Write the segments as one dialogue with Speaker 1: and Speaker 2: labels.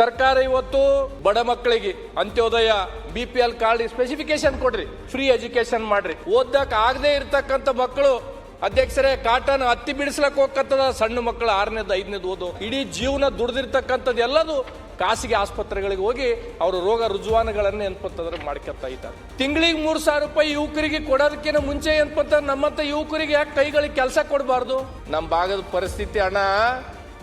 Speaker 1: ಸರ್ಕಾರ ಇವತ್ತು ಬಡ ಮಕ್ಕಳಿಗೆ Antyodaya B P L card specification ಕೊಡ್ರಿ ಫ್ರೀ ಎಜುಕೇಶನ್ ಮಾಡ್ರಿ. ಓದಕ್ ಆಗದೆ ಇರ್ತಕ್ಕಂಥ ಮಕ್ಕಳು, ಅಧ್ಯಕ್ಷರೇ, ಕಾಟನ್ ಹತ್ತಿ ಬಿಡಿಸ್ಲಕ್ ಹೋಗ್ತದ ಸಣ್ಣ ಮಕ್ಕಳು ಆರನೇದು, ಐದನೇದು ಓದು. ಇಡೀ ಜೀವನ ದುಡ್ದಿರ್ತಕ್ಕಂಥದ್ದು ಎಲ್ಲದು ಖಾಸಗಿ ಆಸ್ಪತ್ರೆಗಳಿಗೆ ಹೋಗಿ ಅವರು ರೋಗ ರುಜುವಾನುಗಳನ್ನು ಏನ್ಪಂತಂದ್ರೆ ಮಾಡ್ಕೊತಾ ಇದ್ದಾರೆ. ತಿಂಗಳಿಗೆ ಮೂರ್ ಸಾವಿರ ರೂಪಾಯಿ ಯುವಕರಿಗೆ ಕೊಡೋದಕ್ಕಿಂತ ಮುಂಚೆ ಏನ್ಪಂತ ನಮ್ಮಂತ ಯುವಕರಿಗೆ ಯಾಕೆ ಕೈಗಳಿಗೆ ಕೆಲಸ ಕೊಡಬಾರ್ದು? ನಮ್ಮ ಭಾಗದ ಪರಿಸ್ಥಿತಿ ಅಣ್ಣ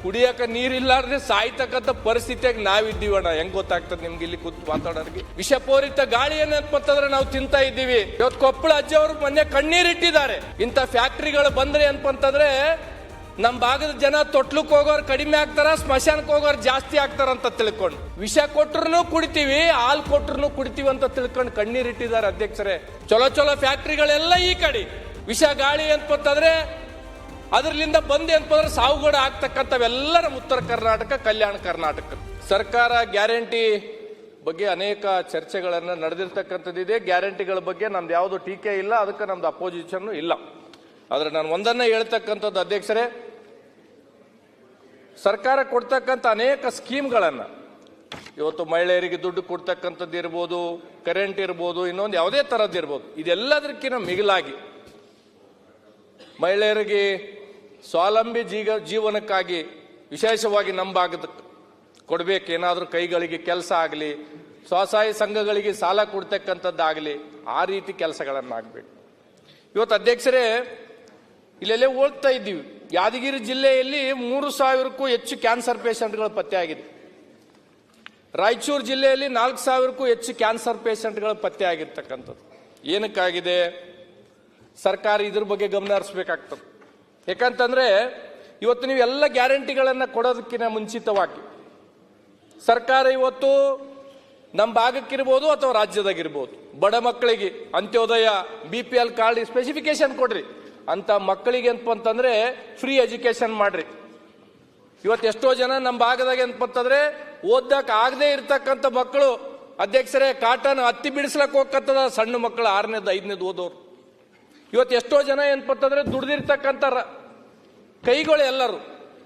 Speaker 1: ಕುಡಿಯಕ ನೀರಿಲ್ಲಾರ್ದೆ ಸಾಯ್ತಕ್ಕಂಥ ಪರಿಸ್ಥಿತಿಯಾಗಿ ನಾವಿದ್ದೀವಿ ಅಣ್ಣ ಹೆಂಗ್ ಗೊತ್ತಾಗ್ತದೆ ನಿಮ್ಗೆ ಇಲ್ಲಿ ಕೂತ್ ಮಾತಾಡೋರಿಗೆ? ವಿಷಪೂರಿತ ಗಾಳಿ ಏನಂತಂದ್ರೆ ನಾವು ತಿಂತಾ ಇದ್ದೀವಿ. ಇವತ್ತು ಕೊಪ್ಪಳ ಅಜ್ಜವರು ಮೊನ್ನೆ ಕಣ್ಣೀರಿಟ್ಟಿದ್ದಾರೆ ಇಂಥ ಫ್ಯಾಕ್ಟ್ರಿಗಳು ಬಂದ್ರೆ ಏನಪ್ಪಂತಂದ್ರೆ ನಮ್ಮ ಭಾಗದ ಜನ ತೊಟ್ಲಕ್ ಹೋಗೋರು ಕಡಿಮೆ ಆಗ್ತಾರ ಸ್ಮಶಾನಕ್ಕೆ ಹೋಗೋರು ಜಾಸ್ತಿ ಆಗ್ತಾರ ಅಂತ ತಿಳ್ಕೊಂಡು. ವಿಷ ಕೊಟ್ರು ಕುಡಿತೀವಿ, ಹಾಲು ಕೊಟ್ರು ಕುಡಿತೀವಿ ಅಂತ ತಿಳ್ಕೊಂಡು ಕಣ್ಣೀರಿಟ್ಟಿದ್ದಾರೆ ಅಧ್ಯಕ್ಷರೇ. ಚಲೋ ಚಲೋ ಫ್ಯಾಕ್ಟ್ರಿಗಳೆಲ್ಲ ಈ ಕಡೆ. ವಿಷ ಗಾಳಿ ಅಂತಂದ್ರೆ ಅದರಿಂದ ಬಂದೆ ಅಂತಂದ್ರೆ ಸಾವುಗಡ ಆಗ್ತಕ್ಕಂಥವೆಲ್ಲ ನಮ್ಮ ಉತ್ತರ ಕರ್ನಾಟಕ, ಕಲ್ಯಾಣ ಕರ್ನಾಟಕ. ಸರ್ಕಾರ ಗ್ಯಾರಂಟಿ ಬಗ್ಗೆ ಅನೇಕ ಚರ್ಚೆಗಳನ್ನು ನಡೆದಿರ್ತಕ್ಕಂಥದ್ದಿದೆ. ಗ್ಯಾರಂಟಿಗಳ ಬಗ್ಗೆ ನಮ್ದು ಯಾವುದು ಟೀಕೆ ಇಲ್ಲ, ಅದಕ್ಕೆ ನಮ್ದು ಅಪೋಸಿಷನ್ ಇಲ್ಲ. ಆದರೆ ನಾನು ಒಂದನ್ನ ಹೇಳ್ತಕ್ಕಂಥದ್ದು, ಅಧ್ಯಕ್ಷರೇ, ಸರ್ಕಾರ ಕೊಡ್ತಕ್ಕಂಥ ಅನೇಕ ಸ್ಕೀಮ್ಗಳನ್ನು, ಇವತ್ತು ಮಹಿಳೆಯರಿಗೆ ದುಡ್ಡು ಕೊಡ್ತಕ್ಕಂಥದ್ದು ಇರ್ಬೋದು ಕರೆಂಟ್ ಇರ್ಬೋದು, ಇನ್ನೊಂದು ಯಾವುದೇ ಥರದ್ದು ಇರ್ಬೋದು ಇದೆಲ್ಲದಕ್ಕಿಂತ ಮಿಗಿಲಾಗಿ ಮಹಿಳೆಯರಿಗೆ ಸ್ವಾವಲಂಬಿ ಜೀಗ ಜೀವನಕ್ಕಾಗಿ ವಿಶೇಷವಾಗಿ ನಂಬಾಗದ ಕೊಡ್ಬೇಕು ಏನಾದರೂ ಕೈಗಳಿಗೆ ಕೆಲಸ ಆಗಲಿ, ಸ್ವಸಹಾಯ ಸಂಘಗಳಿಗೆ ಸಾಲ ಕೊಡ್ತಕ್ಕಂಥದ್ದಾಗಲಿ, ಆ ರೀತಿ ಕೆಲಸಗಳನ್ನು ಆಗಬೇಕು ಇವತ್ತು ಅಧ್ಯಕ್ಷರೇ, ಇಲ್ಲೆಲ್ಲೇ ಓದ್ತಾ ಇದ್ದೀವಿ. ಯಾದಗಿರಿ ಜಿಲ್ಲೆಯಲ್ಲಿ ಮೂರು ಸಾವಿರಕ್ಕೂ ಹೆಚ್ಚು ಕ್ಯಾನ್ಸರ್ ಪೇಷಂಟ್ಗಳು ಪತ್ತೆ ಆಗಿದೆ. ರಾಯಚೂರು ಜಿಲ್ಲೆಯಲ್ಲಿ ನಾಲ್ಕು ಸಾವಿರಕ್ಕೂ ಹೆಚ್ಚು ಕ್ಯಾನ್ಸರ್ ಪೇಷಂಟ್ಗಳು ಪತ್ತೆ ಆಗಿರ್ತಕ್ಕಂಥದ್ದು. ಏನಕ್ಕಾಗಿದೆ? ಸರ್ಕಾರ ಇದ್ರ ಬಗ್ಗೆ ಗಮನ ಹರಿಸ್ಬೇಕಾಗ್ತದೆ. ಯಾಕಂತಂದ್ರೆ ಇವತ್ತು ನೀವು ಎಲ್ಲ ಗ್ಯಾರಂಟಿಗಳನ್ನ ಕೊಡೋದಕ್ಕಿಂತ ಮುಂಚಿತವಾಗಿ ಸರ್ಕಾರ ಇವತ್ತು ನಮ್ಮ ಭಾಗಕ್ಕಿರ್ಬೋದು ಅಥವಾ ರಾಜ್ಯದಾಗಿರ್ಬೋದು, ಬಡ ಮಕ್ಕಳಿಗೆ Antyodaya B P L card specification ಕೊಡ್ರಿ. ಅಂತ ಮಕ್ಕಳಿಗೆ ಅಂತಂದ್ರೆ ಫ್ರೀ ಎಜುಕೇಶನ್ ಮಾಡ್ರಿ. ಇವತ್ತು ಎಷ್ಟೋ ಜನ ನಮ್ಮ ಭಾಗದಾಗ ಅಂತಂದ್ರೆ ಓದಕ್ಕೆ ಆಗದೆ ಇರ್ತಕ್ಕಂಥ ಮಕ್ಕಳು, ಅಧ್ಯಕ್ಷರೇ, ಕಾಟನ್ ಹತ್ತಿ ಬಿಡಿಸ್ಲಕ್ಕೆ ಹೋಗ್ಕತ್ತದ ಸಣ್ಣ ಮಕ್ಕಳು, ಆರನೇದು, ಐದನೇದು ಓದೋರು. ಇವತ್ತು ಎಷ್ಟೋ ಜನ ಏನಪ್ಪಂತಂದ್ರೆ ದುಡ್ದಿರ್ತಕ್ಕಂಥ ರ- ಕೈಗಳು ಎಲ್ಲರೂ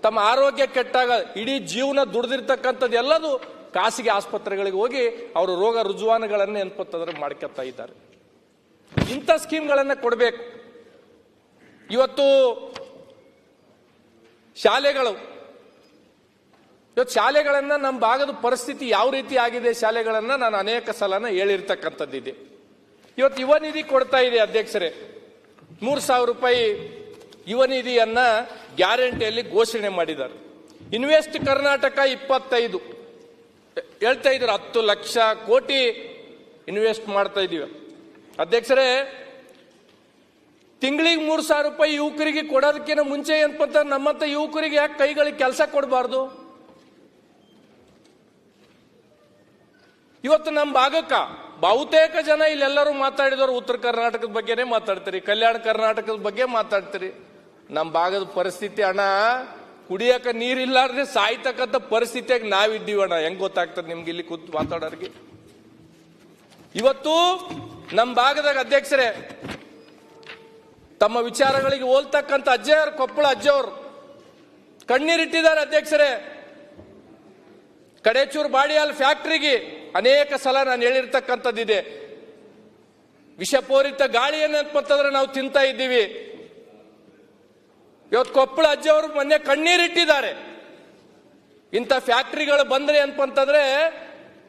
Speaker 1: ತಮ್ಮ ಆರೋಗ್ಯ ಕೆಟ್ಟಾಗ ಇಡೀ ಜೀವನ ದುಡ್ದಿರ್ತಕ್ಕಂಥದ್ದು ಎಲ್ಲದು ಖಾಸಗಿ ಆಸ್ಪತ್ರೆಗಳಿಗೆ ಹೋಗಿ ಅವರು ರೋಗ ರುಜುವಾನುಗಳನ್ನು ಎನ್ಪತ್ತದ್ರೆ ಮಾಡ್ಕೊತಾ ಇದ್ದಾರೆ. ಇಂಥ ಸ್ಕೀಮ್ಗಳನ್ನು ಕೊಡಬೇಕು. ಇವತ್ತು ಶಾಲೆಗಳು, ಇವತ್ತು ಶಾಲೆಗಳನ್ನು ನಮ್ಮ ಭಾಗದ ಪರಿಸ್ಥಿತಿ ಯಾವ ರೀತಿ ಆಗಿದೆ ಶಾಲೆಗಳನ್ನು ನಾನು ಅನೇಕ ಸಲನ ಹೇಳಿರ್ತಕ್ಕಂಥದ್ದಿದೆ. ಇವತ್ತು ಯುವ ನಿಧಿ ಕೊಡ್ತಾ ಇದೆ ಅಧ್ಯಕ್ಷರೇ. ಮೂರು ಸಾವಿರ ರೂಪಾಯಿ ಯುವ ನಿಧಿಯನ್ನ ಗ್ಯಾರಂಟಿಯಲ್ಲಿ ಘೋಷಣೆ ಮಾಡಿದ್ದಾರೆ. ಇನ್ವೆಸ್ಟ್ ಕರ್ನಾಟಕ ಇಪ್ಪತ್ತೈದು. ಹೇಳ್ತಾ ಇದ್ರು ಹತ್ತು ಲಕ್ಷ ಕೋಟಿ ಇನ್ವೆಸ್ಟ್ ಮಾಡ್ತಾ ಇದೀವಿ ಅಧ್ಯಕ್ಷರೇ, ತಿಂಗಳಿಗೆ ಮೂರು ಸಾವಿರ ರೂಪಾಯಿ ಯುವಕರಿಗೆ ಕೊಡೋದಕ್ಕಿಂತ ಮುಂಚೆ ಏನಪ್ಪ ನಮ್ಮಂತ ಯುವಕರಿಗೆ ಯಾಕೆ ಕೈಗಳಿಗೆ ಕೆಲಸ ಕೊಡಬಾರ್ದು? ಇವತ್ತು ನಮ್ಮ ಭಾಗಕ್ಕ ಬಹುತೇಕ ಜನ ಇಲ್ಲೆಲ್ಲರೂ ಮಾತಾಡಿದವರು ಉತ್ತರ ಕರ್ನಾಟಕದ ಬಗ್ಗೆನೇ ಮಾತಾಡ್ತೀರಿ. ಕಲ್ಯಾಣ ಕರ್ನಾಟಕದ ಬಗ್ಗೆ ಮಾತಾಡ್ತೀರಿ. ನಮ್ಮ ಭಾಗದ ಪರಿಸ್ಥಿತಿ ಅಣ್ಣ, ಕುಡಿಯಕ ನೀರಿಲ್ಲಾರ್ದೆ ಸಾಯ್ತಕ್ಕಂಥ ಪರಿಸ್ಥಿತಿಯಾಗ ನಾವಿದ್ದೀವಿ ಅಣ್ಣ. ಹೆಂಗ್ ಗೊತ್ತಾಗ್ತದೆ ನಿಮ್ಗೆ ಇಲ್ಲಿ ಕೂತ್ ಮಾತಾಡೋರಿಗೆ? ಇವತ್ತು ನಮ್ಮ ಭಾಗದಾಗ ಅಧ್ಯಕ್ಷರೇ, ತಮ್ಮ ವಿಚಾರಗಳಿಗೆ ಹೋಲ್ತಕ್ಕಂಥ ಅಜ್ಜಯ್ಯರು, ಕೊಪ್ಪಳ ಅಜ್ಜವ್ರು ಕಣ್ಣೀರಿಟ್ಟಿದ್ದಾರೆ ಅಧ್ಯಕ್ಷರೇ. ಕಡೇಚೂರು ಬಾಡಿಯಾಲ್ ಫ್ಯಾಕ್ಟ್ರಿಗೆ ಅನೇಕ ಸಲ ನಾನು ಹೇಳಿರ್ತಕ್ಕಂಥದ್ದಿದೆ. ವಿಷಪೂರಿತ ಗಾಳಿಯನ್ನು ಅಂತಂದ್ರೆ ನಾವು ತಿಂತಾ ಇದ್ದೀವಿ. ಇವತ್ತು ಕೊಪ್ಪಳ ಅಜ್ಜಿಯವರು ಮೊನ್ನೆ ಕಣ್ಣೀರಿಟ್ಟಿದ್ದಾರೆ ಇಂಥ ಫ್ಯಾಕ್ಟ್ರಿಗಳು ಬಂದ್ರೆ ಏನಪ್ಪಂತಂದ್ರೆ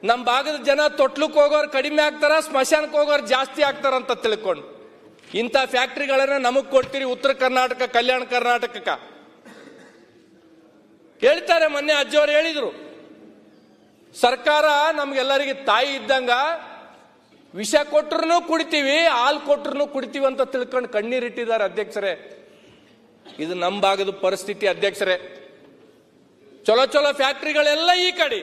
Speaker 1: ನಮ್ಮ ಭಾಗದ ಜನ ತೊಟ್ಲಕ್ಕೆ ಹೋಗೋರು ಕಡಿಮೆ ಆಗ್ತಾರ ಸ್ಮಶಾನಕ್ಕೆ ಹೋಗೋರು ಜಾಸ್ತಿ ಆಗ್ತಾರ ಅಂತ ತಿಳ್ಕೊಂಡು. ಇಂಥ ಫ್ಯಾಕ್ಟ್ರಿಗಳನ್ನ ನಮಗ್ ಕೊಡ್ತೀರಿ, ಉತ್ತರ ಕರ್ನಾಟಕ, ಕಲ್ಯಾಣ ಕರ್ನಾಟಕಕ್ಕ. ಹೇಳ್ತಾರೆ ಮೊನ್ನೆ ಅಜ್ಜಿಯವರು ಹೇಳಿದ್ರು. ಸರ್ಕಾರ ನಮ್ಗೆಲ್ಲರಿಗೆ ತಾಯಿ ಇದ್ದಂಗ ವಿಷ ಕೊಟ್ರು ಕುಡಿತೀವಿ, ಹಾಲು ಕೊಟ್ರು ಕುಡಿತೀವಿ ಅಂತ ತಿಳ್ಕೊಂಡು ಕಣ್ಣೀರಿಟ್ಟಿದ್ದಾರೆ ಅಧ್ಯಕ್ಷರೇ. ಇದು ನಮ್ಮ ಭಾಗದ ಪರಿಸ್ಥಿತಿ, ಅಧ್ಯಕ್ಷರೇ. ಚಲೋ ಚಲೋ ಫ್ಯಾಕ್ಟ್ರಿಗಳೆಲ್ಲ ಈ ಕಡೆ.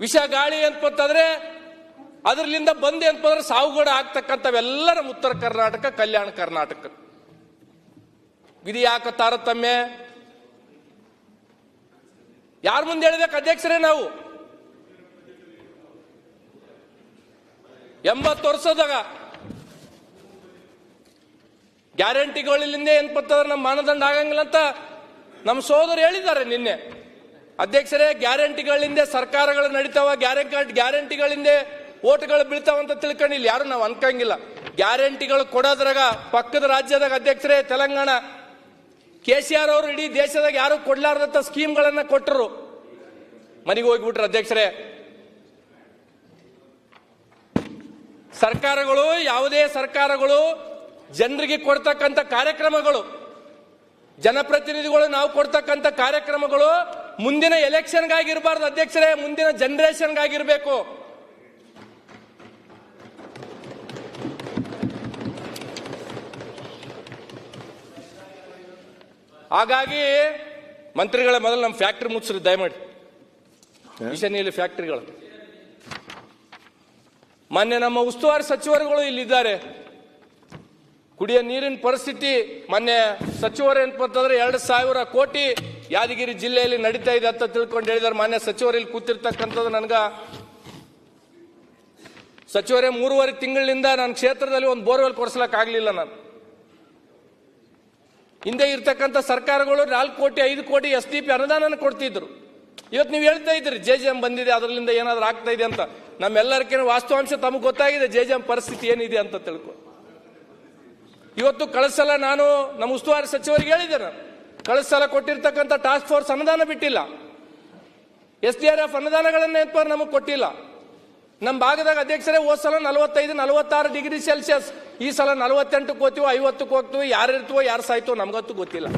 Speaker 1: ವಿಷ ಗಾಳಿ ಅಂತಂದ್ರೆ ಅದರಲ್ಲಿಂದ ಬಂದೆ ಅಂತಂದ್ರೆ ಸಾವುಗಡ ಆಗ್ತಕ್ಕಂಥವೆಲ್ಲ ನಮ್ಮ ಉತ್ತರ ಕರ್ನಾಟಕ, ಕಲ್ಯಾಣ ಕರ್ನಾಟಕ. ವಿಧಿ ಯಾಕ ತಾರತಮ್ಯ ಯಾರ ಮುಂದೆ ಹೇಳಬೇಕು ಅಧ್ಯಕ್ಷರೇ ನಾವು? ಎಂಬತ್ತು ವರ್ಷದಾಗ ಗ್ಯಾರಂಟಿಗಳಿಂದ ಏನ್ ಬರ್ತದ್ರೆ ನಮ್ಮ ಮಾನದಂಡ ಆಗಂಗಿಲ್ಲ ಅಂತ ನಮ್ಮ ಸೋದರು ಹೇಳಿದ್ದಾರೆ ನಿನ್ನೆ. ಅಧ್ಯಕ್ಷರೇ, ಗ್ಯಾರಂಟಿಗಳಿಂದ ಸರ್ಕಾರಗಳು ನಡೀತಾವ, ಗ್ಯಾರಂಟಿ ಗ್ಯಾರಂಟಿಗಳಿಂದ ಓಟ್ಗಳು ತಿಳ್ಕೊಂಡು ಇಲ್ಲಿ ಯಾರು ನಾವು ಅನ್ಕಂಗಿಲ್ಲ. ಗ್ಯಾರಂಟಿಗಳು ಕೊಡೋದ್ರಾಗ ಪಕ್ಕದ ರಾಜ್ಯದಾಗ ಅಧ್ಯಕ್ಷರೇ, ತೆಲಂಗಾಣ, ಕೆ ಸಿ ಆರ್ ಅವರು ಇಡೀ ದೇಶದಾಗ ಯಾರು ಕೊಡ್ಲಾರ್ದಂತ ಸ್ಕೀಮ್ಗಳನ್ನು ಕೊಟ್ಟರು. ಮನೆಗೆ ಹೋಗ್ಬಿಟ್ರು ಅಧ್ಯಕ್ಷರೇ. ಸರ್ಕಾರಗಳು, ಯಾವುದೇ ಸರ್ಕಾರಗಳು ಜನರಿಗೆ ಕೊಡ್ತಕ್ಕಂಥ ಕಾರ್ಯಕ್ರಮಗಳು ಜನಪ್ರತಿನಿಧಿಗಳು ನಾವು ಕೊಡ್ತಕ್ಕಂಥ ಕಾರ್ಯಕ್ರಮಗಳು ಮುಂದಿನ ಎಲೆಕ್ಷನ್ಗಾಗಿರಬಾರ್ದು. ಅಧ್ಯಕ್ಷರೇ ಮುಂದಿನ ಜನರೇಷನ್ಗಾಗಿರಬೇಕು. ಹಾಗಾಗಿ ಮಂತ್ರಿಗಳ ಮೊದಲು ನಮ್ಮ ಫ್ಯಾಕ್ಟ್ರಿ ಮುಚ್ಚ್ರಿ ದಯಮಾಡಿ. ಈಶಾನ್ಯಲ್ಲಿ ಫ್ಯಾಕ್ಟ್ರಿಗಳು. ಮೊನ್ನೆ ನಮ್ಮ ಉಸ್ತುವಾರಿ ಸಚಿವರುಗಳು ಇಲ್ಲಿದ್ದಾರೆ. ಕುಡಿಯೋ ನೀರಿನ ಪರಿಸ್ಥಿತಿ ಮೊನ್ನೆ ಸಚಿವರು ಅಂತಂದ್ರೆ ಎರಡು ಸಾವಿರ ಕೋಟಿ ಯಾದಗಿರಿ ಜಿಲ್ಲೆಯಲ್ಲಿ ನಡೀತಾ ಇದೆ ಅಂತ ತಿಳ್ಕೊಂಡು ಹೇಳಿದಾರೆ. ಮಾನ್ಯ ಸಚಿವರು ಇಲ್ಲಿ ಕೂತಿರ್ತಕ್ಕಂಥದ್ದು ನನ್ಗ. ಸಚಿವರೇ, ಮೂರುವರೆ ತಿಂಗಳಿನಿಂದ ನನ್ನ ಕ್ಷೇತ್ರದಲ್ಲಿ ಒಂದು ಬೋರ್ವೆಲ್ ಕೊಡಿಸ್ಲಕ್ ಆಗಲಿಲ್ಲ ನಾನು. ಹಿಂದೆ ಇರ್ತಕ್ಕಂಥ ಸರ್ಕಾರಗಳು ನಾಲ್ಕು ಕೋಟಿ, ಐದು ಕೋಟಿ ಎಸ್ ಡಿ ಪಿ ಅನುದಾನ ಕೊಡ್ತಿದ್ರು. ಇವತ್ತು ನೀವು ಹೇಳ್ತಾ ಇದ್ರಿ ಜೆ ಜೆ ಎಂ ಬಂದಿದೆ ಅದರಿಂದ ಏನಾದರೂ ಆಗ್ತಾ ಇದೆ ಅಂತ. ನಮ್ಮೆಲ್ಲರಿಗೇನು ವಾಸ್ತವಾಂಶ ತಮಗೆ ಗೊತ್ತಾಗಿದೆ, ಜೆ ಜೆ ಎಂ ಪರಿಸ್ಥಿತಿ ಏನಿದೆ ಅಂತ ತಿಳ್ಕೊ. ಇವತ್ತು ಕಳಿಸಲ ನಾನು ನಮ್ಮ ಉಸ್ತುವಾರಿ ಸಚಿವರಿಗೆ ಹೇಳಿದೆ ನಾನು ಕಳಿಸಲ ಕೊಟ್ಟಿರ್ತಕ್ಕಂಥ ಟಾಸ್ಕ್ ಫೋರ್ಸ್ ಅನುದಾನ ಬಿಟ್ಟಿಲ್ಲ. ಎಸ್ ಡಿ ಆರ್ ಎಫ್ ಅನುದಾನಗಳನ್ನ ನಮಗೆ ಕೊಟ್ಟಿಲ್ಲ. ನಮ್ಮ ಭಾಗದಾಗ ಅಧ್ಯಕ್ಷರೇ ಹೋದ ಸಲ ನಲವತ್ತೈದು, ನಲವತ್ತಾರು ಡಿಗ್ರಿ ಸೆಲ್ಸಿಯಸ್ ಈ ಸಲ ನಲವತ್ತೆಂಟು ಹೋಗ್ತೀವೋ ಐವತ್ತು ಹೋಗ್ತೀವಿ, ಯಾರು ಇರ್ತೀವೋ, ಯಾರು ಸಾಯ್ತೋ ನಮ್ಗಂತೂ ಗೊತ್ತಿಲ್ಲ.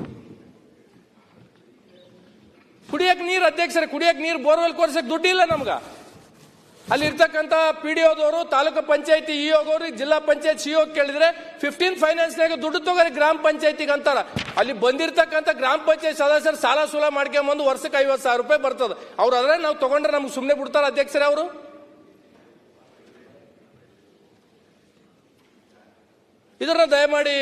Speaker 1: ಕುಡಿಯಕ್ಕೆ ನೀರು ಅಧ್ಯಕ್ಷರೇ ಕುಡಿಯಕ್ಕೆ ನೀರು ಬೋರ್ವೆಲ್ ಕೊರ್ಸಕ್ ದುಡ್ಡಿಲ್ಲ ನಮ್ಗ. ಅಲ್ಲಿ ಇರ್ತಕ್ಕಂಥ ಪಿ ಡಿ ಓದವರು ತಾಲೂಕು ಪಂಚಾಯತಿ ಇ ಹೋಗೋರು ಜಿಲ್ಲಾ ಪಂಚಾಯತ್ ಸಿ ಕೇಳಿದ್ರೆ ಫಿಫ್ಟೀನ್ ಫೈನಾನ್ಸ್ನಾಗ ದುಡ್ಡು ತಗೋರಿ ಗ್ರಾಮ ಪಂಚಾಯತಿಗೆ ಅಂತಾರ. ಅಲ್ಲಿ ಬಂದಿರತಕ್ಕಂತ ಗ್ರಾಮ ಪಂಚಾಯತ್ ಸದಸ್ಯರು ಸಾಲ ಸೂಲ ಮಾಡ್ಕೊಂಬಂದು ವರ್ಷಕ್ಕೆ ಐವತ್ತು ಸಾವಿರ ರೂಪಾಯಿ ಬರ್ತದೆ. ಅವ್ರು ಅದ್ರೆ ನಾವು ತಗೊಂಡ್ರೆ ನಮ್ಗೆ ಸುಮ್ಮನೆ ಬಿಡ್ತಾರ ಅಧ್ಯಕ್ಷರೇ ಅವರು. ಇದನ್ನ ದಯಮಾಡಿ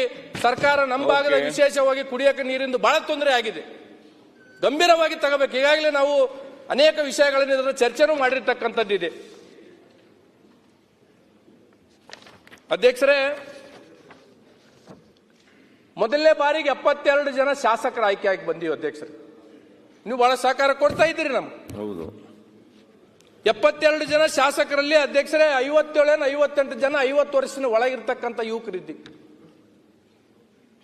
Speaker 1: ಸರ್ಕಾರ ನಮ್ಮ ಭಾಗದ ವಿಶೇಷವಾಗಿ ಕುಡಿಯಕ್ಕೆ ನೀರಿಂದು ಬಹಳ ತೊಂದರೆ ಆಗಿದೆ. ಗಂಭೀರವಾಗಿ ತಗೋಬೇಕು. ಈಗಾಗಲೇ ನಾವು ಅನೇಕ ವಿಷಯಗಳನ್ನು ಇದರ ಚರ್ಚೆನೂ ಮಾಡಿರ್ತಕ್ಕಂಥದ್ದಿದೆ ಅಧ್ಯಕ್ಷರೇ ಮೊದಲನೇ ಬಾರಿಗೆ ಎಪ್ಪತ್ತೆರಡು ಜನ ಶಾಸಕರ ಆಯ್ಕೆಯಾಗಿ ಬಂದೀವಿ ಅಧ್ಯಕ್ಷರು. ನೀವು ಬಹಳ ಸಹಕಾರ ಕೊಡ್ತಾ ಇದ್ದೀರಿ ನಮ್ಗೆ.
Speaker 2: ಹೌದು.
Speaker 1: ಎಪ್ಪತ್ತೆರಡು ಜನ ಶಾಸಕರಲ್ಲಿ ಅಧ್ಯಕ್ಷರೇ ಐವತ್ತೇಳೇನು ಐವತ್ತೆಂಟು ಜನ ಐವತ್ತು ವರ್ಷದ ಒಳಗಿರ್ತಕ್ಕಂಥ ಯುವಕರಿದ್ದಿ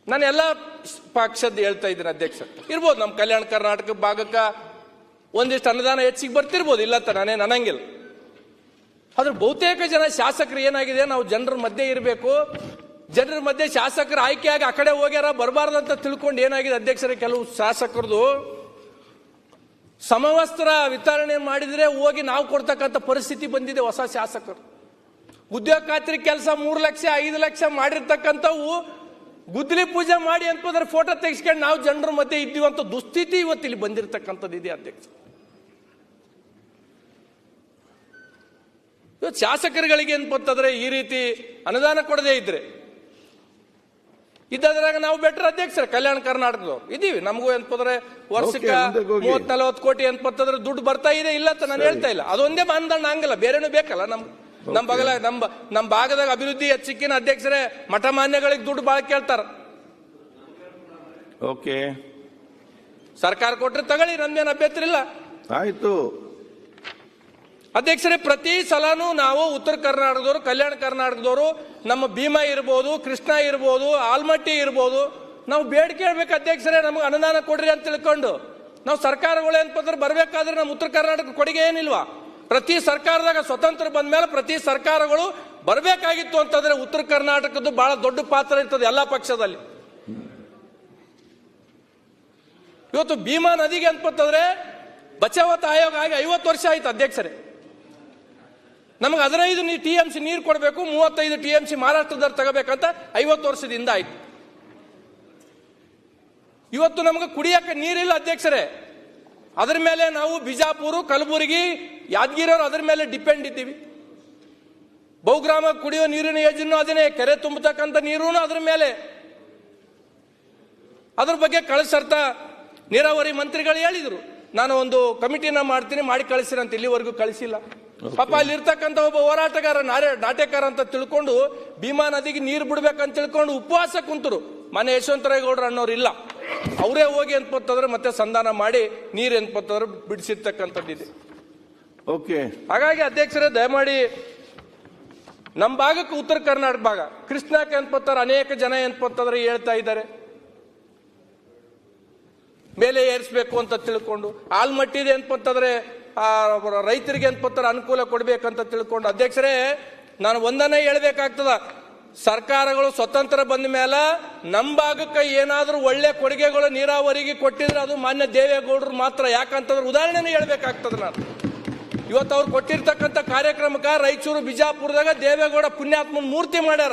Speaker 1: ನಾನು ಎಲ್ಲ ಪಕ್ಷದ ಹೇಳ್ತಾ ಇದ್ದೀನಿ ಅಧ್ಯಕ್ಷ ಇರ್ಬೋದು ನಮ್ಮ ಕಲ್ಯಾಣ ಕರ್ನಾಟಕ ಭಾಗಕ್ಕೆ ಒಂದಿಷ್ಟು ಅನುದಾನ ಹೆಚ್ಚಿಗೆ ಬರ್ತಿರ್ಬೋದು, ಇಲ್ಲ ಅಂತ ನಾನೇ ನನಂಗಿಲ್ಲ ಆದ್ರೆ ಬಹುತೇಕ ಜನ ಶಾಸಕರು ಏನಾಗಿದೆ, ನಾವು ಜನರ ಮಧ್ಯೆ ಇರಬೇಕು. ಜನರ ಮಧ್ಯೆ ಶಾಸಕರು ಆಯ್ಕೆಯಾಗಿ ಆ ಕಡೆ ಹೋಗ್ಯಾರ ಅಂತ ತಿಳ್ಕೊಂಡು ಏನಾಗಿದೆ ಅಧ್ಯಕ್ಷರ, ಕೆಲವು ಶಾಸಕರದು ಸಮವಸ್ತ್ರ ವಿತರಣೆ ಮಾಡಿದ್ರೆ ಹೋಗಿ ನಾವು ಕೊಡ್ತಕ್ಕಂಥ ಪರಿಸ್ಥಿತಿ ಬಂದಿದೆ ಹೊಸ ಶಾಸಕರು. ಉದ್ಯೋಗ ಖಾತ್ರಿ ಕೆಲಸ ಮೂರು ಲಕ್ಷ, ಐದು ಲಕ್ಷ ಮಾಡಿರ್ತಕ್ಕಂಥವು ಗುದ್ದಲಿ ಪೂಜೆ ಮಾಡಿ ಅಂತ ಹೋದ್ರೆ ಫೋಟೋ ತೆಗಿಸ್ಕೊಂಡು ನಾವು ಜನರ ಮಧ್ಯೆ ಇದ್ದೀವಂತ ದುಸ್ಥಿತಿ ಇವತ್ತು ಇಲ್ಲಿ ಬಂದಿರತಕ್ಕಂಥದ್ದು ಇದೆ ಅಧ್ಯಕ್ಷ. ಇವತ್ತು ಶಾಸಕರುಗಳಿಗೆ ಬಂತಂದ್ರೆ ಈ ರೀತಿ ಅನುದಾನ ಕೊಡದೇ ಇದ್ರೆ. ಇದ್ದಾದ್ರಾಗ ನಾವು ಬೆಟರ್ ಅಧ್ಯಕ್ಷರ ಕಲ್ಯಾಣ ಕರ್ನಾಟಕದವ್ರು. ಇದೀವಿ. ನಮಗೂ ಅಂತಂದ್ರೆ ವರ್ಷಕ್ಕೆ. ಮೂವತ್ ನಲವತ್ತು ಕೋಟಿ ಅಂತಂದ್ರೆ ದುಡ್ಡು ಬರ್ತಾ ಇದೆ ಇಲ್ಲ ಅಂತ ನಾನು ಹೇಳ್ತಾ ಇಲ್ಲ. ಅದೊಂದೇ ಮಾನದಂಡ ಹಂಗಲ್ಲ. ಬೇರೆನೂ ಬೇಕಲ್ಲ ನಮ್ ನಮ್ಮ ಬಗಲ ನಮ್ಮ ನಮ್ಮ ಭಾಗದಾಗ ಅಭಿವೃದ್ಧಿ ಹೆಚ್ಚಿಕ್ಕಿನ ಅಧ್ಯಕ್ಷರೇ ಮಠ ಮಾನ್ಯಗಳಿಗೆ ದುಡ್ಡು ಭಾಳ ಕೇಳ್ತಾರ.
Speaker 2: ಓಕೆ
Speaker 1: ಸರ್ಕಾರ ಕೊಟ್ರೆ ತಗೊಳ್ಳಿ ನಮ್ದೇನು ಅಭ್ಯಂತರ ಇಲ್ಲ
Speaker 2: ಆಯ್ತು.
Speaker 1: ಅಧ್ಯಕ್ಷರೇ ಪ್ರತಿ ಸಲನೂ ನಾವು ಉತ್ತರ ಕರ್ನಾಟಕದವರು ಕಲ್ಯಾಣ ಕರ್ನಾಟಕದವರು ನಮ್ಮ ಭೀಮಾ ಇರ್ಬೋದು ಕೃಷ್ಣ ಇರ್ಬೋದು ಆಲ್ಮಟ್ಟಿ ಇರ್ಬೋದು ನಾವು ಬೇಡಿಕೆ ಹೇಳ್ಬೇಕು ಅಧ್ಯಕ್ಷರೇ ನಮಗೆ ಅನುದಾನ ಕೊಡ್ರಿ ಅಂತ ತಿಳ್ಕೊಂಡು. ನಾವು ಸರ್ಕಾರಗಳು ಏನಪ್ಪಂದ್ರೆ ಬರ್ಬೇಕಾದ್ರೆ ನಮ್ಮ ಉತ್ತರ ಕರ್ನಾಟಕ ಕೊಡುಗೆ ಏನಿಲ್ವಾ? ಪ್ರತಿ ಸರ್ಕಾರದಾಗ ಸ್ವತಂತ್ರ ಬಂದ ಮೇಲೆ ಪ್ರತಿ ಸರ್ಕಾರಗಳು ಬರಬೇಕಾಗಿತ್ತು ಅಂತಂದ್ರೆ ಉತ್ತರ ಕರ್ನಾಟಕದ್ದು ಬಹಳ ದೊಡ್ಡ ಪಾತ್ರ ಇರ್ತದೆ ಎಲ್ಲ ಪಕ್ಷದಲ್ಲಿ. ಇವತ್ತು ಭೀಮಾ ನದಿಗೆ ಅಂತಂದ್ರೆ ಬಚಾವತ್ ಆಯೋಗ ಆಗಿ ಐವತ್ತು ವರ್ಷ ಆಯ್ತು ಅಧ್ಯಕ್ಷರೇ. ನಮಗೆ ಹದಿನೈದು ಟಿ ಎಂ ಸಿ ನೀರು ಕೊಡಬೇಕು, ಮೂವತ್ತೈದು ಟಿ ಎಂ ಸಿ ಮಹಾರಾಷ್ಟ್ರದವ್ರು ತಗೋಬೇಕಂತ ಐವತ್ತು ವರ್ಷದಿಂದ ಆಯ್ತು. ಇವತ್ತು ನಮಗೆ ಕುಡಿಯಕ್ಕೆ ನೀರಿಲ್ಲ ಅಧ್ಯಕ್ಷರೇ. ಅದರ ಮೇಲೆ ನಾವು ಬಿಜಾಪುರ ಕಲಬುರಗಿ ಯಾದಗಿರೋರು ಅದರ ಮೇಲೆ ಡಿಪೆಂಡ್ ಇದ್ದೀವಿ. ಬಹುಗ್ರಾಮ ಕುಡಿಯೋ ನೀರಿನ ಯೋಜನೆ ಅದನ್ನೇ ಕೆರೆ ತುಂಬತಕ್ಕಂಥ ನೀರು ಅದ್ರ ಮೇಲೆ. ಅದ್ರ ಬಗ್ಗೆ ಕಳಿಸರ್ತ ನೀರಾವರಿ ಮಂತ್ರಿಗಳು ಹೇಳಿದರು. ನಾನು ಒಂದು ಕಮಿಟಿನ ಮಾಡ್ತೀನಿ ಮಾಡಿ ಕಳಿಸಿರ ಅಂತ ಇಲ್ಲಿವರೆಗೂ ಕಳಿಸಿಲ್ಲ. ಪಾಪ ಅಲ್ಲಿ ಇರ್ತಕ್ಕಂಥ ಒಬ್ಬ ಹೋರಾಟಗಾರ ನಾರೇ ನಾಟ್ಯಕಾರ ಅಂತ ತಿಳ್ಕೊಂಡು ಭೀಮಾ ನದಿಗೆ ನೀರು ಬಿಡ್ಬೇಕಂತ ತಿಳ್ಕೊಂಡು ಉಪವಾಸ ಕುಂತರು. ಮನೆ ಯಶವಂತರಾಯಗೌಡ್ರು ಅನ್ನೋರು ಇಲ್ಲ. ಅವರೇ ಹೋಗಿ ಅಂತಂದ್ರೆ ಮತ್ತೆ ಸಂಧಾನ ಮಾಡಿ ನೀರು ಅನ್ಪತ್ತಂದ್ರೆ ಬಿಡಿಸಿರ್ತಕ್ಕಂಥದ್ದಿದೆ
Speaker 2: ಓಕೆ.
Speaker 1: ಹಾಗಾಗಿ ಅಧ್ಯಕ್ಷರೇ ದಯಮಾಡಿ ನಮ್ಮ ಭಾಗಕ್ಕೆ ಉತ್ತರ ಕರ್ನಾಟಕ ಭಾಗ. ಕೃಷ್ಣಕ್ಕೆ ಅನ್ಪತ್ತಾರೆ ಅನೇಕ ಜನ ಅನ್ಪತ್ತಂದ್ರೆ ಹೇಳ್ತಾ ಇದ್ದಾರೆ. ಮೇಲೆ ಏರಿಸ್ಬೇಕು ಅಂತ ತಿಳ್ಕೊಂಡು ಆಲ್ಮಟ್ಟಿದೆ ಅನ್ಪತ್ತಂದ್ರೆ ಆ ರೈತರಿಗೆ ಅನ್ಪತ್ತಾರೆ ಅನುಕೂಲ ಕೊಡ್ಬೇಕಂತ ತಿಳ್ಕೊಂಡು ಅಧ್ಯಕ್ಷರೇ ನಾನು ಒಂದನ್ನೇ ಹೇಳ್ಬೇಕಾಗ್ತದ. ಸರ್ಕಾರಗಳು ಸ್ವತಂತ್ರ ಬಂದ ಮೇಲೆ ನಮ್ಮ ಭಾಗಕ್ಕೆ ಏನಾದರೂ ಒಳ್ಳೆ ಕೊಡುಗೆಗಳು ನೀರಾವರಿಗೆ ಕೊಟ್ಟಿದ್ರೆ ಅದು ಮಾನ್ಯ ದೇವೇಗೌಡರು ಮಾತ್ರ. ಯಾಕಂತಂದ್ರೆ ಉದಾಹರಣೆನೇ ಹೇಳ್ಬೇಕಾಗ್ತದೆ ನಾನು. ಇವತ್ತು ಅವ್ರು ಕೊಟ್ಟಿರ್ತಕ್ಕಂಥ ಕಾರ್ಯಕ್ರಮಕ್ಕೆ ರಾಯಚೂರು, ಬಿಜಾಪುರದಾಗ ದೇವೇಗೌಡ ಪುಣ್ಯಾತ್ಮನ ಮೂರ್ತಿ ಮಾಡ್ಯಾರ.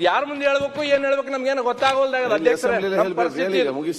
Speaker 1: ಯಾರ ಮುಂದೆ ಹೇಳ್ಬೇಕು ಏನ್ ಹೇಳ್ಬೇಕು ನಮ್ಗೇನು ಗೊತ್ತಾಗೋಲ್ದಾಗ ಅಧ್ಯಕ್ಷರೇ